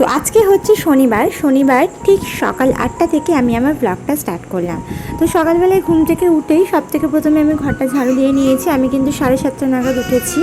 তো আজকে হচ্ছে শনিবার শনিবার ঠিক সকাল আটটা থেকে আমি আমার ব্লগটা স্টার্ট করলাম। তো সকালবেলায় ঘুম থেকে উঠেই সব থেকে প্রথমে আমি ঘরটা ঝাড়ু দিয়ে নিয়েছি। আমি কিন্তু সাড়ে সাতটা নাগাদ উঠেছি।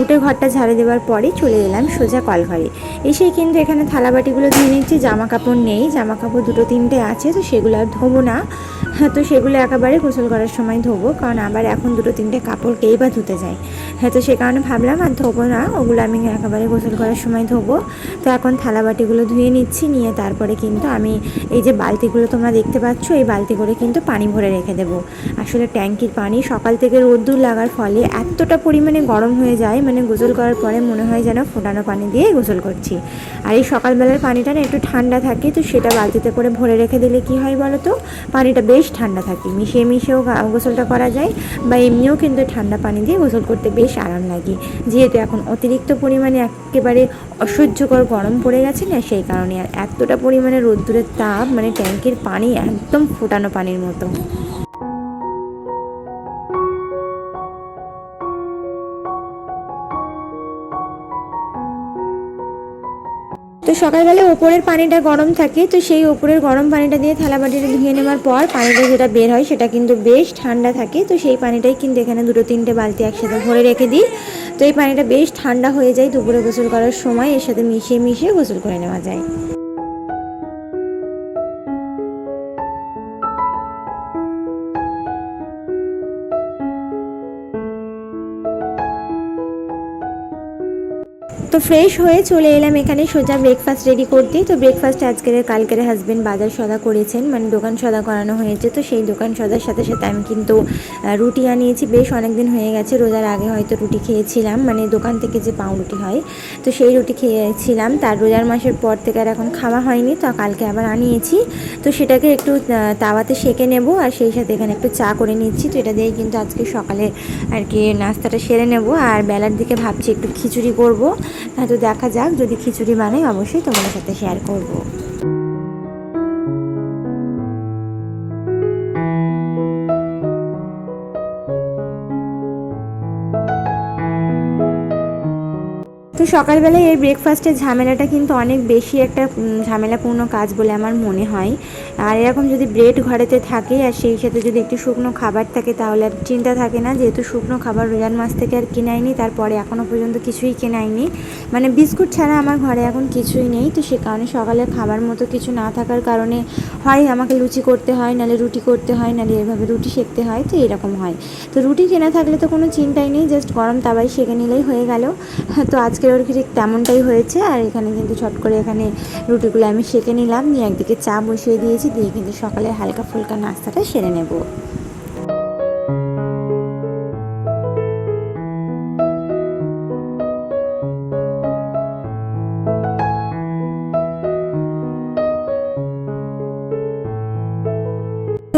উঠে ঘরটা ঝাড়ে দেওয়ার পরে চলে এলাম সোজা কলঘরে। এসেই কিন্তু এখানে থালাবাটিগুলো ধুয়ে নিচ্ছি জামা কাপড় নেই জামা কাপড় দুটো তিনটে আছে, তো সেগুলো আর ধোবো না। হ্যাঁ তো সেগুলো একেবারে গোসল করার সময় ধোবো, কারণ আবার এখন দুটো তিনটে কাপড় কেই বা ধুতে যায়। হ্যাঁ তো সে কারণে ভাবলাম আর ধোবো না, ওগুলো আমি একেবারে গোসল করার সময় ধোবো। তো এখন থালাবাটিগুলো ধুয়ে নিচ্ছি, নিয়ে তারপরে কিন্তু আমি এই যে বালতিগুলো তোমরা দেখতে পাচ্ছ, এই বালতি করে কিন্তু পানি ভরে রেখে দেবো। আসলে ট্যাঙ্কির পানি সকাল থেকে রোদ্দুর লাগার ফলে এতটা পরিমাণে গরম হয়ে যায় মানে গোসল করার পরে মনে হয় যেন ফোটানো পানি দিয়ে গোসল করছি। আর এই সকালবেলার পানিটা না একটু ঠান্ডা থাকে, তো সেটা বালতিতে করে ভরে রেখে দিলে কি হয় বলো তো পানিটা বেশ ঠান্ডা থাকে। মিশিয়ে মিশিয়েও গোসলটা করা যায় বা এমনিও কিন্তু ঠান্ডা পানি দিয়ে গোসল করতে বেশ আরাম লাগে। যেহেতু এখন অতিরিক্ত পরিমাণে একেবারে অসহ্যকর গরম পড়ে গেছে না, সেই কারণে এতটা পরিমাণে রোদ্দুরের তাপ মানে ট্যাঙ্কের পানি একদম ফোটানো পানির মতো। তো সকালবেলা ওপরের পানিটা গরম থাকে, তো সেই ওপরের গরম পানিটা দিয়ে থালা বাটিটা ধুয়ে নেওয়ার পর পানিটা যেটা বের হয় সেটা কিন্তু বেশ ঠান্ডা থাকে, তো সেই পানিটাই কিন্তু এখানে দুটো তিনটে বালতি একসাথে ভরে রেখে দিই। তো এই পানিটা বেশ ঠান্ডা হয়ে যায় দুপুরে গোসল করার সময়, এর সাথে মিশিয়ে মিশিয়ে গোসল করে নেওয়া যায়। তো ফ্রেশ হয়ে চলে এলাম এখানে সোজা ব্রেকফাস্ট রেডি করতে। তো ব্রেকফাস্ট আজকের কালকের হাজব্যান্ড বাজার সদা করেছেন মানে দোকান সদা করানো হয়েছে। তো সেই দোকান সদার সাথে সাথে আমি কিন্তু রুটি আনিয়েছি। বেশ অনেক দিন হয়ে গেছে, রোজার আগে হয়তো রুটি খেয়েছিলাম মানে দোকান থেকে যে পাউরুটি হয়, তো সেই রুটি খেয়েছিলাম। তার রোজার মাসের পর থেকে আর এখন খাওয়া হয়নি, তো কালকে আবার আনিয়েছি। তো সেটাকে একটু তাওয়াতে সেকে নেব, আর সেই সাথে এখানে একটু চা করে নিচ্ছি। তো এটা দিয়েই কিন্তু আজকে সকালে আর কি নাস্তাটা সেরে নেব। আর বেলার দিকে ভাবছি একটু খিচুড়ি করব। তো দেখা যাক যদি খিচুড়ি বানাই অবশ্যই তোমাদের সাথে শেয়ার করব। তো সকালবেলায় এই ব্রেকফাস্টের ঝামেলাটা কিন্তু অনেক বেশি একটা ঝামেলাপূর্ণ কাজ বলে আমার মনে হয়। আর এরকম যদি ব্রেড ঘরেতে থাকে, আর সেই সাথে যদি একটু শুকনো খাবার থাকে, তাহলে আর চিন্তা থাকে না। যেহেতু শুকনো খাবার রোজার মাস থেকে আর কেনাইনি, তারপরে এখনও পর্যন্ত কিছুই কেনাইনি। মানে বিস্কুট ছাড়া আমার ঘরে এখন কিছুই নেই। তো সে কারণে সকালে খাবার মতো কিছু না থাকার কারণে হয় আমাকে লুচি করতে হয়, নাহলে রুটি করতে হয়, নাহলে এভাবে রুটি সেকতে হয়। তো এরকম হয়। তো রুটি কেনা থাকলে তো কোনো চিন্তাই নেই জাস্ট গরম তাওয়ায় সেঁকে নিলেই হয়ে গেল। তো আজকের ওর ঠিক তেমনটাই হয়েছে, আর এখানে কিন্তু ছট করে এখানে রুটিগুলো আমি সেঁকে নিলাম, নিয়ে একদিকে চা বসিয়ে দিয়েছি, দিয়ে কিন্তু সকালে হালকা ফুলকা নাস্তাটা সেরে নেব।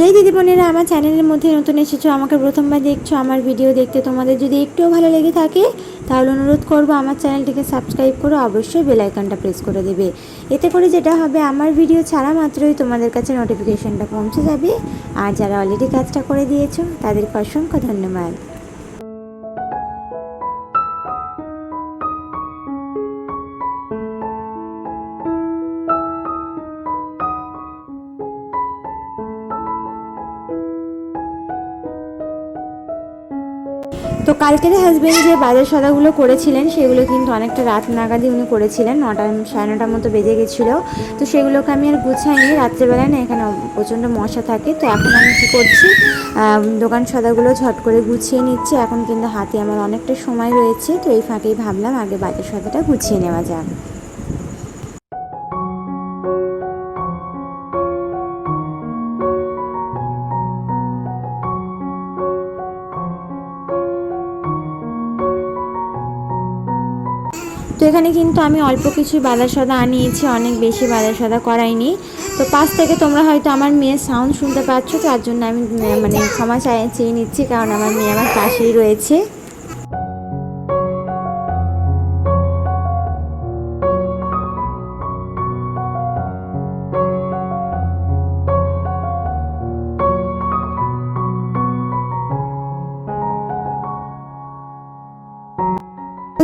যেই দিদিমণিরা আমার চ্যানেলের মধ্যে নতুন এসেছ, আমাকে প্রথমবার দেখছ, আমার ভিডিও দেখতে তোমাদের যদি একটুও ভালো লেগে থাকে তাহলে অনুরোধ করব আমার চ্যানেলটিকে সাবস্ক্রাইব করে অবশ্যই বেল আইকনটা প্রেস করে দেবে। এতে করে যেটা হবে, আমার ভিডিও ছাড়া মাত্রই তোমাদের কাছে নোটিফিকেশনটা পৌঁছে যাবে। আর যারা অলরেডি কাজটা করে দিয়েছ, তাদেরকে অসংখ্য ধন্যবাদ। কালকের হাজব্যান্ড যে বাজার সদাগুলো করেছিলেন, সেগুলো কিন্তু অনেকটা রাত নাগাদই উনি করেছিলেন, নটা, সাড়ে নটার মতো বেজে গেছিল। তো সেগুলোকে আমি আর গুছাইনি রাত্রেবেলায় না এখানে প্রচণ্ড মশা থাকে, তো এখন আমি কী করছি দোকান সদাগুলো ঝট করে গুছিয়ে নিচ্ছি, এখন কিন্তু হাতে আমার অনেকটা সময় রয়েছে, তো এই ফাঁকেই ভাবলাম আগে বাজার সদাটা গুছিয়ে নেওয়া যাক। এখানে কিন্তু আমি অল্প কিছু বাদা সাদা আনিয়েছি, অনেক বেশি বাদা সাদা করাইনি। তো পাশ থেকে তোমরা হয়তো আমার মেয়ের সাউন্ড শুনতে পাচ্ছ, তার জন্য আমি মানে ক্ষমা চাই, চেয়ে নিচ্ছি, কারণ আমার মেয়ে আমার পাশেই রয়েছে।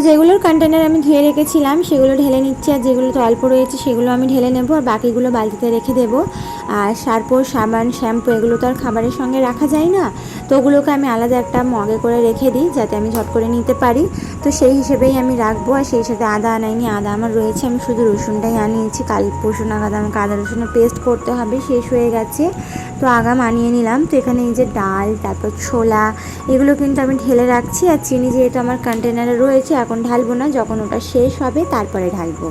যেগুলোর কন্টেনার আমি ধুয়ে রেখেছিলাম, সেগুলো ঢেলে নিচ্ছি, আর যেগুলো তো অল্প রয়েছে সেগুলো আমি ঢেলে নেব, আর বাকিগুলো বালতিতে রেখে দেবো। আর সার্পো সাবান, শ্যাম্পু, এগুলো তো আর খাবারের সঙ্গে রাখা যায় না। তো ওগুলোকে আমি আলাদা একটা মগে করে রেখে দিই, যাতে আমি ঝট করে নিতে পারি। তো সেই হিসেবেই আমি রাখব, আর সেই সাথে আদা আনাইনি, আদা আমার রয়েছে, আমি শুধু রসুনটাই আনিয়েছি। কাল পরশু নাগাদ আমাকে আদা রসুনের পেস্ট করতে হবে, শেষ হয়ে গেছে। তো আগাম আনিয়ে নিলাম। তো এখানে এই যে ডাল, তারপর ছোলা, এগুলো কিন্তু আমি ঢেলে রাখছি, আর চিনি যেহেতু আমার কন্টেনারে রয়েছে, এখন ঢালবো না, যখন ওটা শেষ হবে, তারপরে ঢালবো।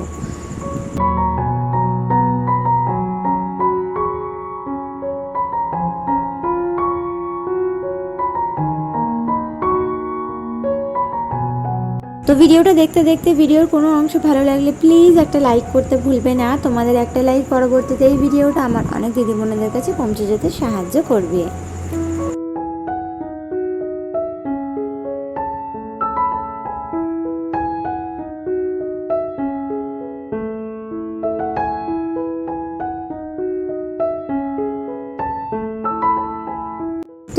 তো ভিডিওটা দেখতে দেখতে ভিডিওর কোনো অংশ ভালো লাগলে প্লিজ একটা লাইক করতে ভুলবে না। তোমাদের একটা লাইক পরবর্তীতে এই ভিডিওটা আমার অনেক দিদিবোনদের কাছে পৌঁছে যেতে সাহায্য করবে।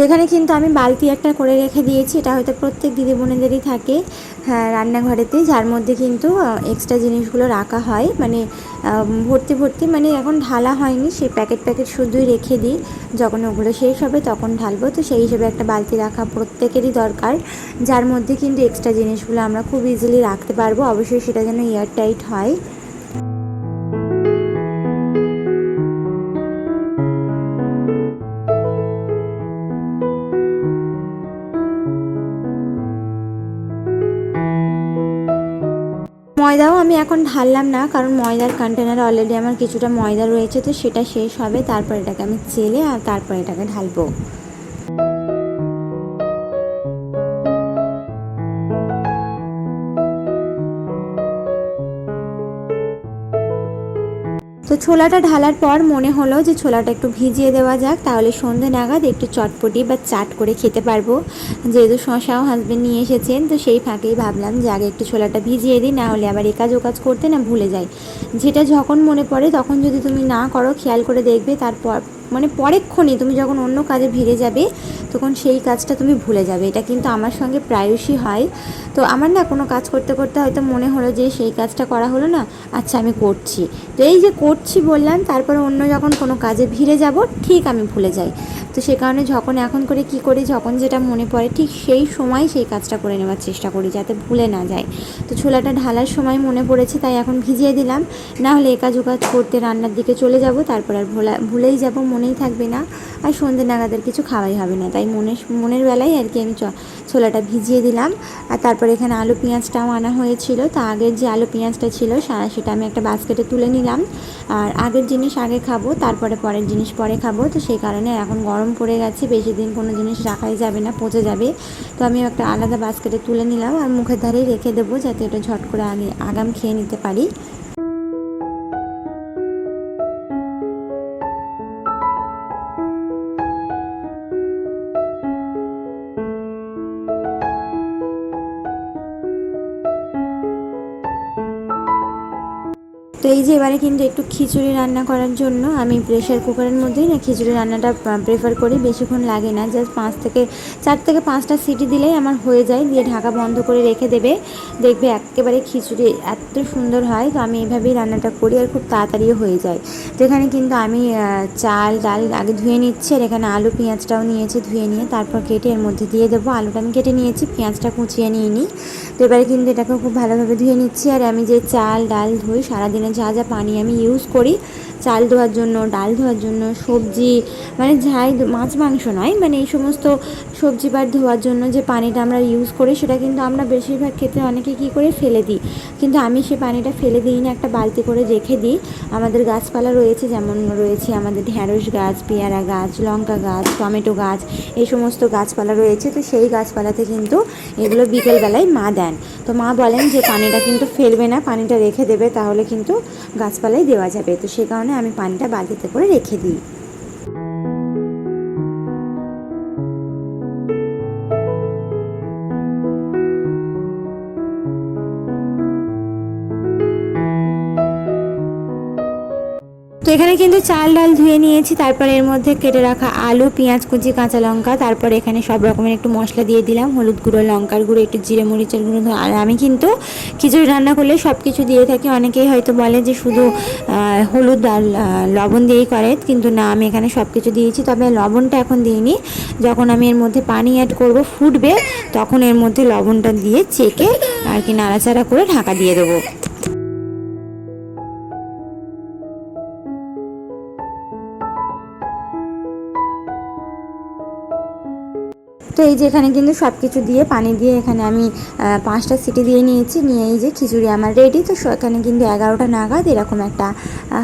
এখানে কিন্তু আমি বালতি একটা করে রেখে দিয়েছি। এটা হয়তো প্রত্যেক দিদি বোনেদেরই থাকে হ্যাঁ রান্নাঘরেতে, যার মধ্যে কিন্তু এক্সট্রা জিনিসগুলো রাখা হয়। মানে ভর্তি ভর্তি মানে এখন ঢালা হয়নি, সেই প্যাকেট প্যাকেট শুধুই রেখে দিই। যখন ওগুলো শেষ হবে তখন ঢালবো। তো সেই হিসেবে একটা বালতি রাখা প্রত্যেকেরই দরকার, যার মধ্যে কিন্তু এক্সট্রা জিনিসগুলো আমরা খুব ইজিলি রাখতে পারব। অবশ্যই সেটা যেন এয়ার টাইট হয়। ময়দাও আমি এখন ঢাললাম না, কারণ ময়দার কন্টেনার অলরেডি আমার কিছুটা ময়দা রয়েছে, তো সেটা শেষ হবে। তারপর এটাকে আমি চেলে আর তারপর এটাকে ঢালবো। তো ছোলাটা ঢালার পর মনে হলো যে ছোলাটা একটু ভিজিয়ে দেওয়া যাক, তাহলে সন্ধে নাগাদ একটু চটপটি বা চাট করে খেতে পারব। যেহেতু শশাও হাজব্যান্ড নিয়ে এসেছেন, তো সেই ফাঁকেই ভাবলাম যে আগে একটু ছোলাটা ভিজিয়ে দিই, না হলে আবার একাজ ওকাজ করতে না ভুলে যাই। যেটা যখন মনে পড়ে তখন যদি তুমি না করো, খেয়াল করে দেখবে, তারপর মানে পরেক্ষণে তুমি যখন অন্য কাজে ভিড়ে যাবে, তখন সেই কাজটা তুমি ভুলে যাবে। এটা কিন্তু আমার সঙ্গে প্রায়শই হয়। তো আমার না কোনো কাজ করতে করতে হয়তো মনে হলো যে সেই কাজটা করা হলো না আচ্ছা আমি করছি। তো এই যে করছি বললাম, তারপরে অন্য যখন কোনো কাজে ভিড়ে যাব, ঠিক আমি ভুলে যাই। তো সে কারণে যখন এখন করে কি করি, যখন যেটা মনে পড়ে, ঠিক সেই সময় সেই কাজটা করে নেওয়ার চেষ্টা করি, যাতে ভুলে না যায় তো ছোলাটা ঢালার সময় মনে পড়েছে, তাই এখন ভিজিয়ে দিলাম। না হলে একাজ ওকাজ করতে রান্নার দিকে চলে যাব, তারপর আর ভোলা, ভুলেই যাব মনেই থাকবে না। আর সন্ধ্যে নাগাদের কিছু খাওয়াই হবে না। তাই মনে মনের বেলায় আর কি আমি ছোলাটা ভিজিয়ে দিলাম। আর তারপর এখানে আলু পেঁয়াজটাও আনা হয়েছিল। তো আগের যে আলু পেঁয়াজটা ছিল সেটা আমি একটা বাস্কেটে তুলে নিলাম। আর আগের জিনিস আগে খাব, তারপরে পরের জিনিস পরে খাব। তো সেই কারণে এখন গরম পড়ে গেছে, বেশি দিন কোনো জিনিস রাখাই যাবে না, পচে যাবে। তো আমি একটা আলাদা বাস্কেটে তুলে নিলাম। আর মুখের ধারেই রেখে দেবো, যাতে এটা ঝট করে আগে আগাম খেয়ে নিতে পারি। এই যে এবারে কিন্তু একটু খিচুড়ি রান্না করার জন্য আমি প্রেশার কুকারের মধ্যেই না খিচুড়ি রান্নাটা প্রেফার করি, বেশিক্ষণ লাগে না। জাস্ট পাঁচ থেকে, চার থেকে পাঁচটা সিটি দিলেই আমার হয়ে যায়, দিয়ে ঢাকা বন্ধ করে রেখে দেবে। দেখবে একেবারে খিচুড়ি এত সুন্দর হয়, তো আমি এভাবেই রান্নাটা করি আর খুব তাড়াতাড়িও হয়ে যায়। তো এখানে কিন্তু আমি চাল, ডাল আগে ধুয়ে নিচ্ছি আর এখানে আলু, পেঁয়াজটাও নিয়েছি ধুয়ে নিয়ে তারপর কেটে এর মধ্যে দিয়ে দেবো। আলুটা আমি কেটে নিয়েছি, পেঁয়াজটা কুচিয়ে নিয়ে নিই তো এবারে কিন্তু এটাকে খুব ভালোভাবে ধুয়ে নিচ্ছি। আর আমি যে চাল, ডাল ধুই সারাদিনের যা যা যা পানি আমি ইউজ করি, চাল ধোয়ার জন্য, ডাল ধোয়ার জন্য, সবজি মানে যাই মাছ, মাংস নয় মানে এই সমস্ত সবজি পাট ধোয়ার জন্য যে পানিটা আমরা ইউজ করি, সেটা কিন্তু আমরা বেশিরভাগ ক্ষেত্রে অনেকে কী করে ফেলে দিই। কিন্তু আমি সে পানিটা ফেলে দিই না, একটা বালতি করে রেখে দিই। আমাদের গাছপালা রয়েছে, যেমন রয়েছে আমাদের ঢ্যাঁড়স গাছ, পেয়ারা গাছ, লঙ্কা গাছ, টমেটো গাছ, এই সমস্ত গাছপালা রয়েছে। তো সেই গাছপালাতে কিন্তু এগুলো বিকেলবেলায় মা দেন। তো মা বলেন যে পানিটা কিন্তু ফেলবে না, পানিটা রেখে দেবে, তাহলে কিন্তু গাছপালায় দেওয়া যাবে। তো সে কারণে আমি পানিটা বালতিতে করে রেখে দিই। তো এখানে কিন্তু চাল ডাল ধুয়ে নিয়েছি, তারপর এর মধ্যে কেটে রাখা আলু, পেঁয়াজ, কুচি, কাঁচা লঙ্কা, তারপর এখানে সব রকমের একটু মশলা দিয়ে দিলাম, হলুদ গুঁড়ো, লঙ্কার গুঁড়ো, একটু জিরে, মরিচের গুঁড়ো আর আমি কিন্তু খিচুড়ি রান্না করলে সব কিছু দিয়ে থাকি। অনেকেই হয়তো বলে যে শুধু হলুদ আর লবণ দিয়েই করে, কিন্তু না, আমি এখানে সব কিছু দিয়েছি। তবে লবণটা এখন দিইনি। যখন আমি এর মধ্যে পানি অ্যাড করব, ফুটবে, তখন এর মধ্যে লবণটা দিয়ে চেকে আর কি নাড়াচাড়া করে ঢাকা দিয়ে দেবো। তো এই যে এখানে কিন্তু সব কিছু দিয়ে, পানি দিয়ে এখানে আমি পাঁচটা সিটি দিয়ে নিয়েছি। নিয়ে এই যে খিচুড়ি আমার রেডি তো এখানে কিন্তু এগারোটা নাগাদ এরকম একটা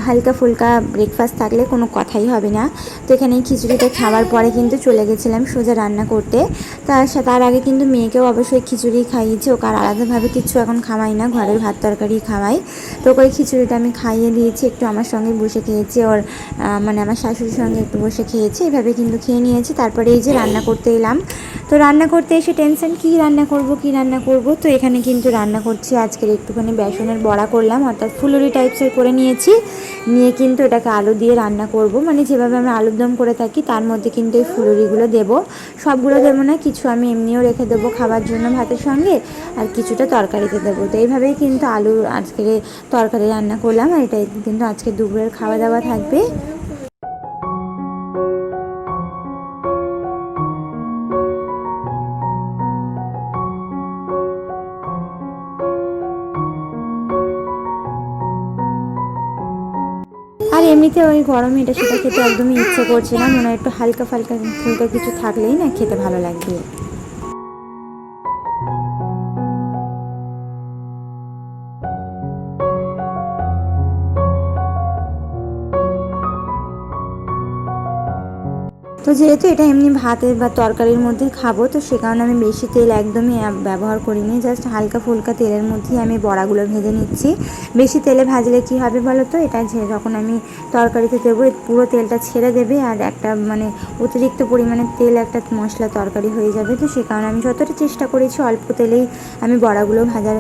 হালকা ফুলকা ব্রেকফাস্ট থাকলে কোনো কথাই হবে না। তো এখানে খিচুড়িটা খাওয়ার পরে কিন্তু চলে গেছিলাম সোজা রান্না করতে। তার তার আগে কিন্তু মেয়েকেও অবশ্যই খিচুড়ি খাইয়েছি। ওকে আর আলাদাভাবে কিছু এখন খাওয়াই না, ঘরের ভাত তরকারি খাওয়াই। তো ওই খিচুড়িটা আমি খাইয়ে দিয়েছি, একটু আমার সঙ্গে বসে খেয়েছি। ওর মানে আমার শাশুড়ির সঙ্গে একটু বসে খেয়েছি। এভাবে কিন্তু খেয়ে নিয়েছি। তারপরে এই যে রান্না করতে এলাম। তো রান্না করতে এসে টেনশন, কি রান্না করব, কি রান্না করব? তো এখানে কিন্তু রান্না করছি আজকের একটুখানি বেসনের বড়া করলাম, অর্থাৎ ফুলুরি টাইপসের করে নিয়েছি। নিয়ে কিন্তু এটাকে আলু দিয়ে রান্না করব। মানে যেভাবে আমরা আলুর দম করে থাকি, তার মধ্যে কিন্তু এই ফুলুরিগুলো দেবো। সবগুলো দেবো না, কিছু আমি এমনিও রেখে দেবো খাবার জন্য ভাতের সঙ্গে, আর কিছুটা তরকারিতে দেবো। তো এইভাবেই কিন্তু আলু আজকের তরকারি রান্না করলাম, আর এটাই কিন্তু আজকে দুপুরের খাওয়া দাওয়া থাকবে। এমনিতে ওই গরমে এটা সেটা খেতে একদমই ইচ্ছে করছে না। মনে হয় একটু হালকা ফালকা ফুলকা কিছু থাকলেই না খেতে ভালো লাগবে। তো যেহেতু এটা এমনি ভাতের বা তরকারির মধ্যে খাব, তো সে কারণে আমি বেশি তেল একদমই ব্যবহার করিনি। জাস্ট হালকা ফুলকা তেলের মধ্যেই আমি বড়াগুলো ভেজে নিচ্ছি। বেশি তেলে ভাজলে কি হবে বলো তো এটা যখন আমি তরকারিতে দেবো পুরো তেলটা ছেড়ে দেবে আর একটা মানে অতিরিক্ত পরিমাণে তেল, একটা মশলা তরকারি হয়ে যাবে। তো সে কারণে আমি যতটা চেষ্টা করেছি, অল্প তেলেই আমি বড়াগুলো ভাজার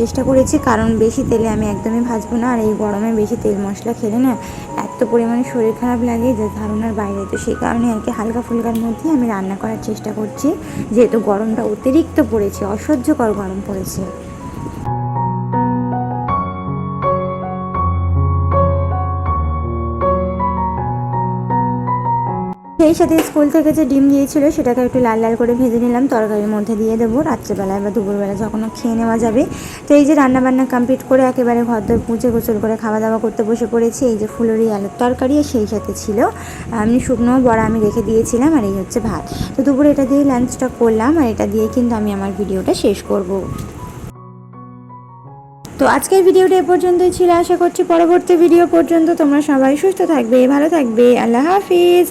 চেষ্টা করেছি। কারণ বেশি তেলে আমি একদমই ভাজবো না। আর এই গরমে বেশি তেল মশলা খেলে না পরিমাণে শরীর খারাপ লাগে যে ধারণার বাইরে। তো সেই কারণে আর কি হালকা ফুলকার মধ্যেই আমি রান্না করার চেষ্টা করছি। যেহেতু গরমটা অতিরিক্ত পড়েছে, অসহ্যকর গরম পড়েছে। সেই সাথে স্কুল থেকে যে ডিম দিয়েছিল, সেটাকে একটু লাল লাল করে ভেজে নিলাম, তরকারির মধ্যে দিয়ে দেবো রাত্রেবেলায় বা দুপুরবেলা, যখনও খেয়ে নেওয়া যাবে। তো এই যে রান্না বান্না কমপ্লিট করে একেবারে ঘরদোর পুঁচে গোসল করে খাওয়া দাওয়া করতে বসে পড়েছি, এই যে ফুলুরি আলুর তরকারি আর সেই সাথে ছিল আমি শুকনো বড়া আমি রেখে দিয়েছিলাম আর এই হচ্ছে ভাত। তো দুপুরে এটা দিয়ে লাঞ্চটা করলাম আর এটা দিয়ে কিন্তু আমি আমার ভিডিওটা শেষ করব। তো আজকের ভিডিওটা এ পর্যন্তই ছিল, আশা করছি পরবর্তী ভিডিও পর্যন্ত তোমরা সবাই সুস্থ থাকবে, ভালো থাকবে, আল্লাহ হাফিজ।